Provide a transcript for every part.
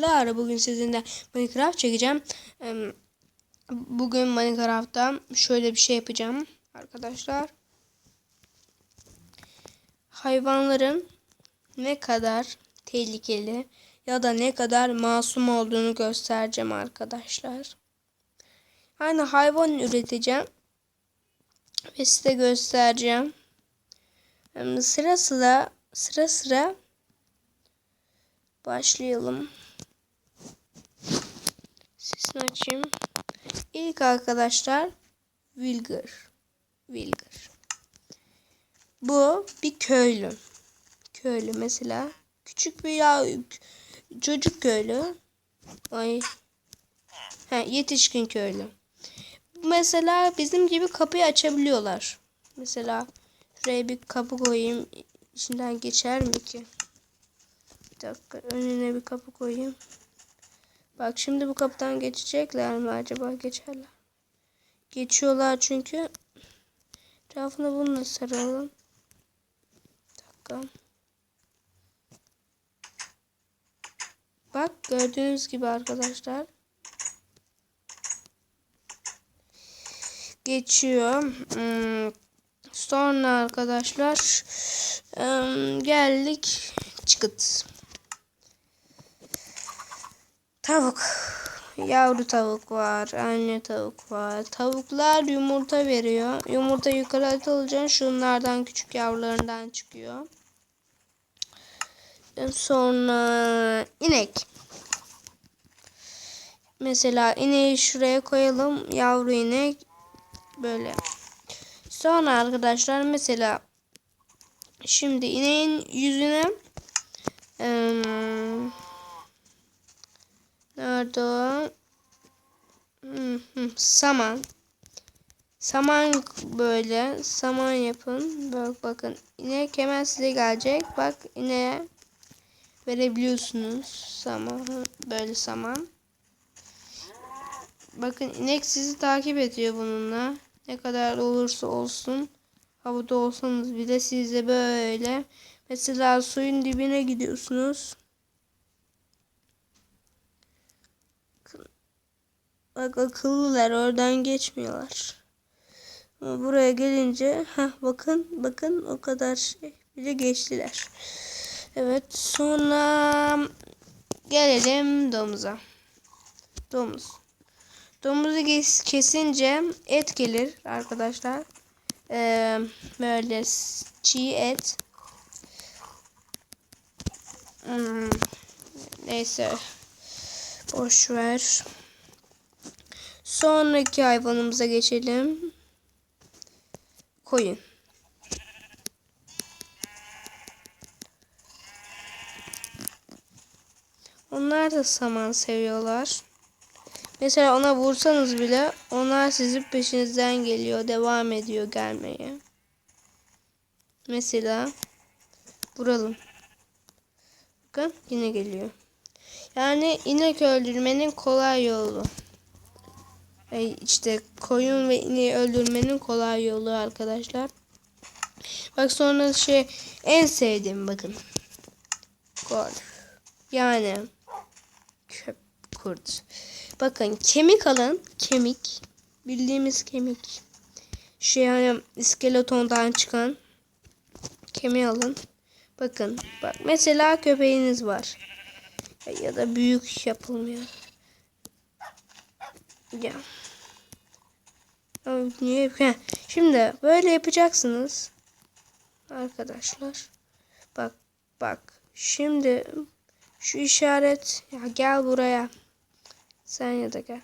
arkadaşlar. Bugün sizinle Minecraft çekeceğim. Bugün Minecraft'ta şöyle bir şey yapacağım arkadaşlar. Hayvanların ne kadar tehlikeli ya da ne kadar masum olduğunu göstereceğim arkadaşlar. Yani hayvan üreteceğim ve size göstereceğim. Sıra sıra sıra sıra başlayalım. Sesini açayım. İlk arkadaşlar Wilger. Wilger. Bu bir köylü. Köylü mesela. Küçük bir ya çocuk köylü. Ay. Ha, yetişkin köylü. Mesela bizim gibi kapıyı açabiliyorlar. Mesela şuraya bir kapı koyayım. İçinden geçer mi ki? Bir dakika önüne bir kapı koyayım. Bak şimdi bu kapıdan geçecekler mi acaba? Geçerler. Geçiyorlar çünkü. Etrafını bununla saralım. Bir dakika. Bak gördüğünüz gibi arkadaşlar. Geçiyor. Hmm. Sonra arkadaşlar em, geldik çıkıt. Tavuk. Yavru tavuk var. Anne tavuk var. Tavuklar yumurta veriyor. Yumurta yukarı atılınca şunlardan küçük yavrularından çıkıyor. Sonra inek. Mesela ineği şuraya koyalım. Yavru inek. Böyle. Sonra arkadaşlar mesela şimdi ineğin yüzüne em, Nerede o? Saman. Saman böyle. Saman yapın. Bak bakın. İnek hemen size gelecek. Bak ineğe verebiliyorsunuz. Saman. Böyle saman. Bakın inek sizi takip ediyor bununla. Ne kadar olursa olsun. Havada olsanız bile size böyle. Mesela suyun dibine gidiyorsunuz. Bak akıllılar oradan geçmiyorlar. Ama buraya gelince ha bakın bakın o kadar şey bile geçtiler. Evet sonra gelelim domuza. Domuz. Domuzu kes- kesince et gelir arkadaşlar. Ee, böyle çiğ et. Hmm, neyse. Boş ver. Sonraki hayvanımıza geçelim. Koyun. Onlar da saman seviyorlar. Mesela ona vursanız bile onlar sizin peşinizden geliyor, devam ediyor gelmeye. Mesela vuralım. Bakın yine geliyor. Yani inek öldürmenin kolay yolu. İşte koyun ve ineği öldürmenin kolay yolu arkadaşlar. Bak sonra şey en sevdiğim bakın. Golf. Yani köp kurt. Bakın kemik alın. Kemik. Bildiğimiz kemik. Şu yani iskeletondan çıkan kemiği alın. Bakın bak mesela köpeğiniz var. Ya da büyük yapılmıyor. Ya. Abi niye? Şimdi böyle yapacaksınız. Arkadaşlar. Bak bak. Şimdi şu işaret ya gel buraya. Sen ya da gel.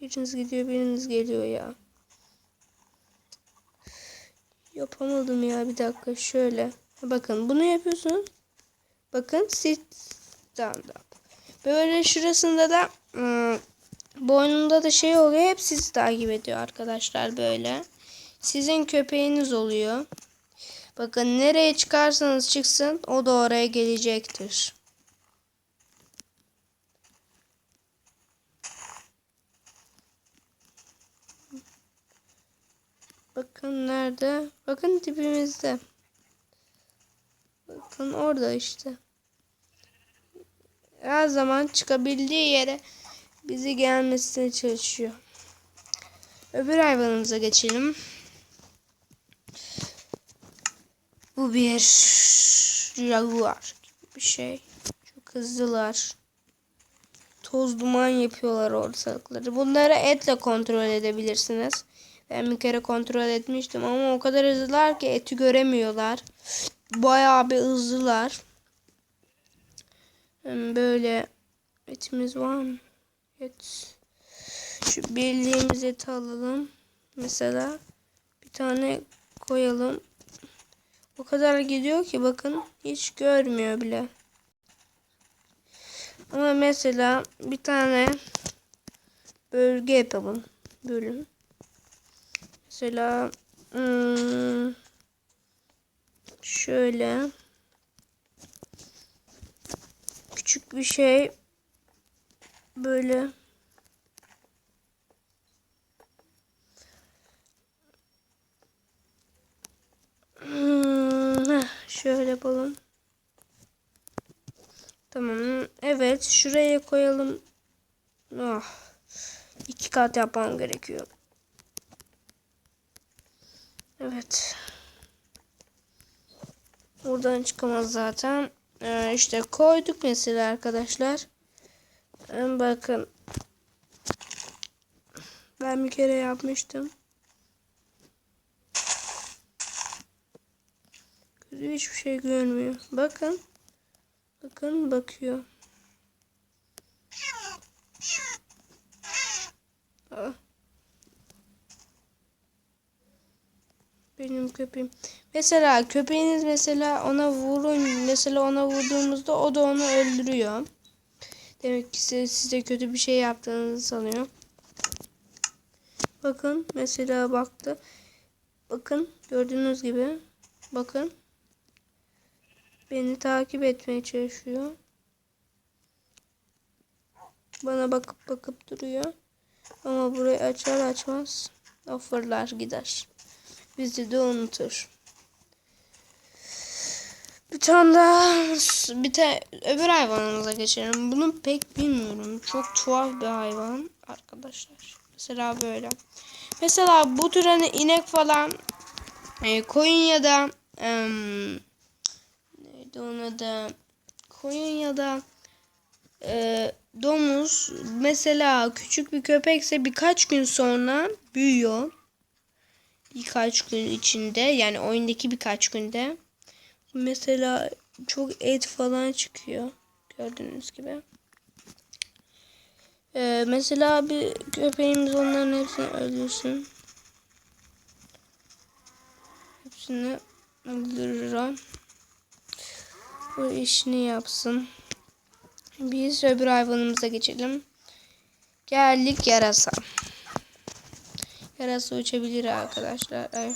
Biriniz gidiyor, biriniz geliyor ya. Yapamadım ya bir dakika şöyle. Bakın bunu yapıyorsun. Bakın sit stand up. Böyle şurasında da ım, boynunda da şey oluyor. Hep sizi takip ediyor arkadaşlar böyle. Sizin köpeğiniz oluyor. Bakın nereye çıkarsanız çıksın o da oraya gelecektir. Bakın nerede? Bakın dibimizde. Bakın orada işte. Her zaman çıkabildiği yere bizi gelmesine çalışıyor. Öbür hayvanımıza geçelim. Bu bir jaguar gibi bir şey. Çok hızlılar. Toz duman yapıyorlar ortalıkları. Bunları etle kontrol edebilirsiniz. Ben bir kere kontrol etmiştim ama o kadar hızlılar ki eti göremiyorlar. Bayağı bir hızlılar. Hem böyle etimiz var mı? Et. Şu bildiğimiz eti alalım. Mesela bir tane koyalım. O kadar gidiyor ki bakın hiç görmüyor bile. Ama mesela bir tane bölge yapalım. Bölüm. Mesela hmm, şöyle küçük bir şey böyle Hmm, şöyle yapalım. Tamam. Evet. Şuraya koyalım. Ah. iki kat yapmam gerekiyor. Evet. Buradan çıkamaz zaten. Ee, işte koyduk mesela arkadaşlar. Bakın. Ben bir kere yapmıştım. Gözü hiçbir şey görmüyor. Bakın. Bakın bakıyor. Aa. Benim köpeğim. Mesela köpeğiniz mesela ona vurun. Mesela ona vurduğunuzda o da onu öldürüyor. Demek ki size, size kötü bir şey yaptığınızı sanıyor. Bakın mesela baktı. Bakın gördüğünüz gibi. Bakın. Beni takip etmeye çalışıyor. Bana bakıp bakıp duruyor. Ama burayı açar açmaz o fırlar gider. Bizi de unutur. Tane bir te öbür hayvanımıza geçelim. Bunu pek bilmiyorum. Çok tuhaf bir hayvan arkadaşlar. Mesela böyle. Mesela bu tür hani inek falan e, koyun ya da e, neydi ona da koyun ya da e, domuz mesela küçük bir köpekse birkaç gün sonra büyüyor. Birkaç gün içinde yani oyundaki birkaç günde. Mesela çok et falan çıkıyor. Gördüğünüz gibi. Ee, mesela bir köpeğimiz onların hepsini öldürsün. Hepsini öldürür o. Bu işini yapsın. Biz öbür hayvanımıza geçelim. Geldik yarasa. Yarasa uçabilir arkadaşlar. Ay.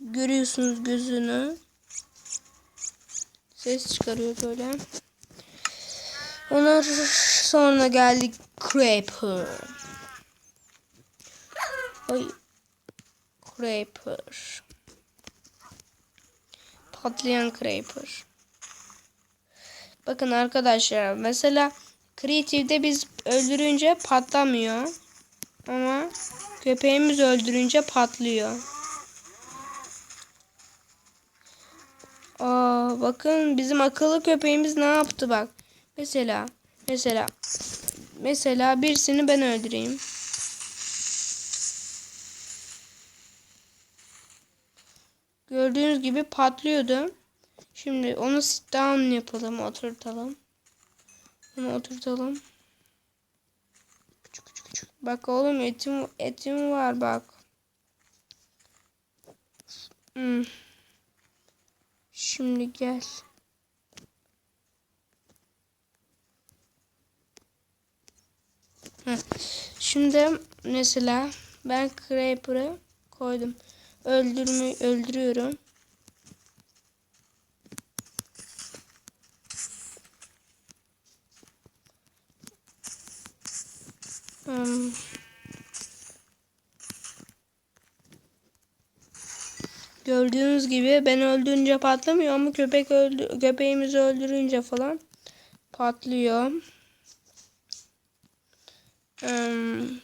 Görüyorsunuz gözünü. Ses çıkarıyor böyle. Onlar sonra geldik Creeper. Ay. Creeper. Patlayan Creeper. Bakın arkadaşlar mesela Creative'de biz öldürünce patlamıyor. Ama köpeğimiz öldürünce patlıyor. Aa, bakın bizim akıllı köpeğimiz ne yaptı bak. Mesela mesela mesela birisini ben öldüreyim. Gördüğünüz gibi patlıyordu. Şimdi onu sit down yapalım, oturtalım. Onu oturtalım. Küçük küçük küçük. Bak oğlum etim etim var bak. Hmm. Şimdi gel. Heh. Şimdi mesela ben Creeper'ı koydum. Öldürme öldürüyorum. Gördüğünüz gibi ben öldürünce patlamıyor ama köpek öldü köpeğimizi öldürünce falan patlıyor. Hmm.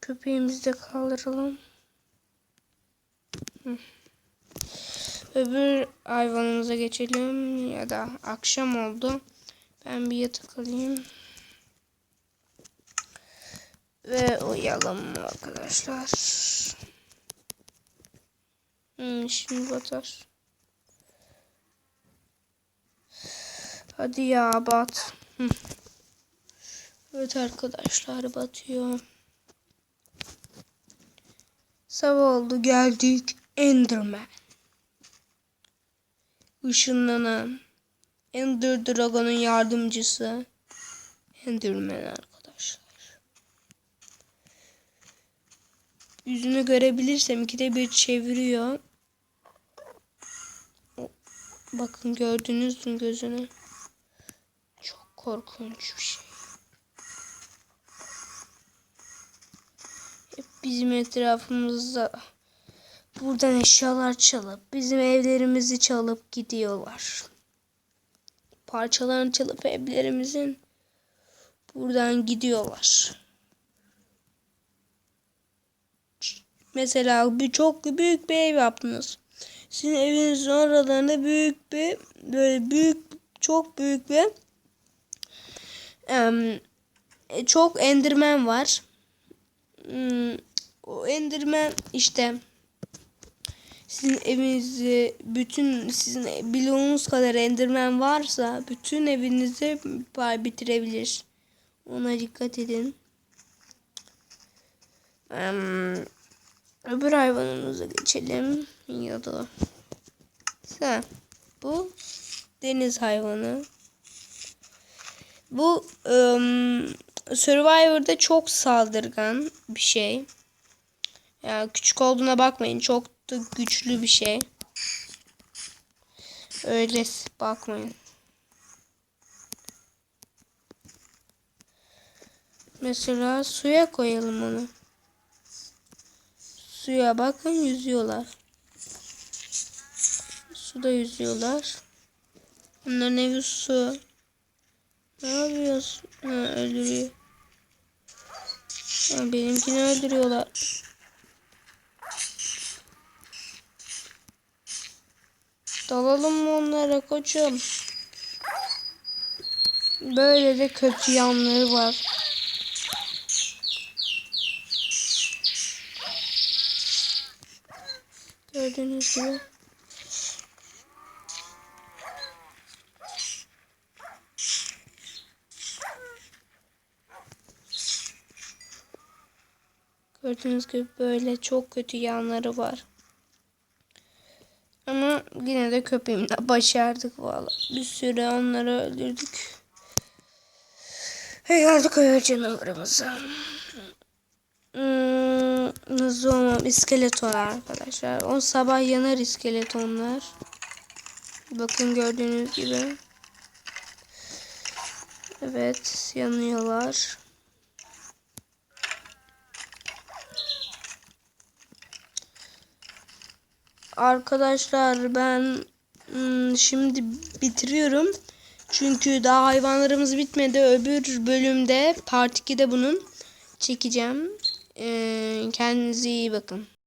Köpeğimizi de kaldıralım. Öbür hayvanımıza geçelim ya da akşam oldu. Ben bir yatak alayım. Ve uyuyalım arkadaşlar. Hmm, şimdi batar. Hadi ya bat. Evet arkadaşlar batıyor. Sabah oldu geldik Enderman. Işınlanan Ender Dragon'un yardımcısı Enderman arkadaşlar. Yüzünü görebilirsem ikide bir çeviriyor. Bakın gördünüz mü gözünü? Çok korkunç bir şey. Hep bizim etrafımızda buradan eşyalar çalıp bizim evlerimizi çalıp gidiyorlar. Parçalarını çalıp evlerimizin buradan gidiyorlar. Mesela bir çok büyük bir ev yaptınız. Sizin evinizin oralarında büyük bir böyle büyük çok büyük bir em, çok endirmen var. Hmm, o endirmen işte sizin evinizi bütün sizin bloğunuz kadar endirmen varsa bütün evinizi bitirebilir. Ona dikkat edin. Um, öbür hayvanımıza geçelim. Ya da ha, bu deniz hayvanı. Bu um, Survivor'da çok saldırgan bir şey. Ya küçük olduğuna bakmayın. Çok da güçlü bir şey. Öyle bakmayın. Mesela suya koyalım onu. Suya bakın yüzüyorlar. Suda yüzüyorlar. Bunların evi su. Ne yapıyorsun? Ha, öldürüyor. Ha, benimkini öldürüyorlar. Dalalım mı onlara koçum? Böyle de kötü yanları var. Gördüğünüz gibi. Gördüğünüz gibi böyle çok kötü yanları var. Ama yine de köpeğimle başardık valla. Bir süre onları öldürdük. Ve geldik öyle canavarımıza. Olmam. İskeleton arkadaşlar. On sabah yanar iskeletonlar. Bakın gördüğünüz gibi. Evet yanıyorlar. Arkadaşlar ben hmm, şimdi bitiriyorum. Çünkü daha hayvanlarımız bitmedi. Öbür bölümde part 2'de bunun çekeceğim. Ee, kendinize iyi bakın.